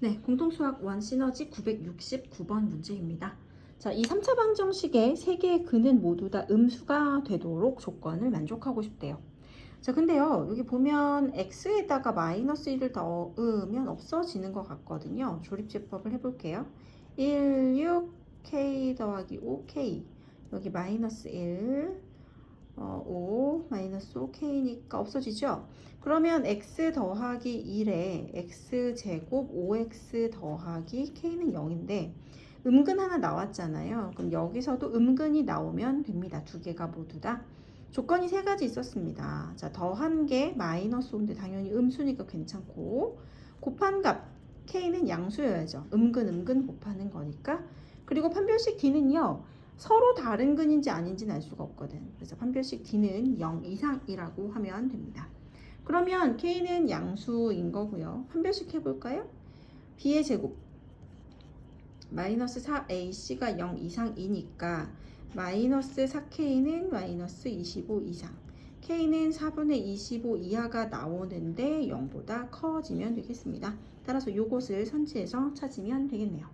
네, 공통수학 원 시너지 969번 문제입니다. 자, 이 3차 방정식의 세 개의 근은 모두 다 음수가 되도록 조건을 만족하고 싶대요. 자, 근데요, 여기 보면 x에다가 마이너스 1을 넣으면 없어지는 것 같거든요. 조립제법을 해볼게요. 1, 6, k 더하기 5, k. 여기 마이너스 1, 어, 5, 마이너스 5, k니까 없어지죠? 그러면 x 더하기 1에 x 제곱 5x 더하기 k는 0인데 음근 하나 나왔잖아요. 그럼 여기서도 음근이 나오면 됩니다. 두 개가 모두 다. 조건이 세 가지 있었습니다. 자, 더한 게 마이너스 5인데 당연히 음수니까 괜찮고 곱한 값 k는 양수여야죠. 음근 음근 곱하는 거니까. 그리고 판별식 d는요. 서로 다른 근인지 아닌지는 알 수가 없거든. 그래서 판별식 d는 0 이상이라고 하면 됩니다. 그러면 k는 양수인 거고요. 판별식 해볼까요? b의 제곱 마이너스 4ac가 0 이상이니까 마이너스 4k는 마이너스 25 이상 k는 4분의 25 이하가 나오는데 0보다 커지면 되겠습니다. 따라서 이것을 선지해서 찾으면 되겠네요.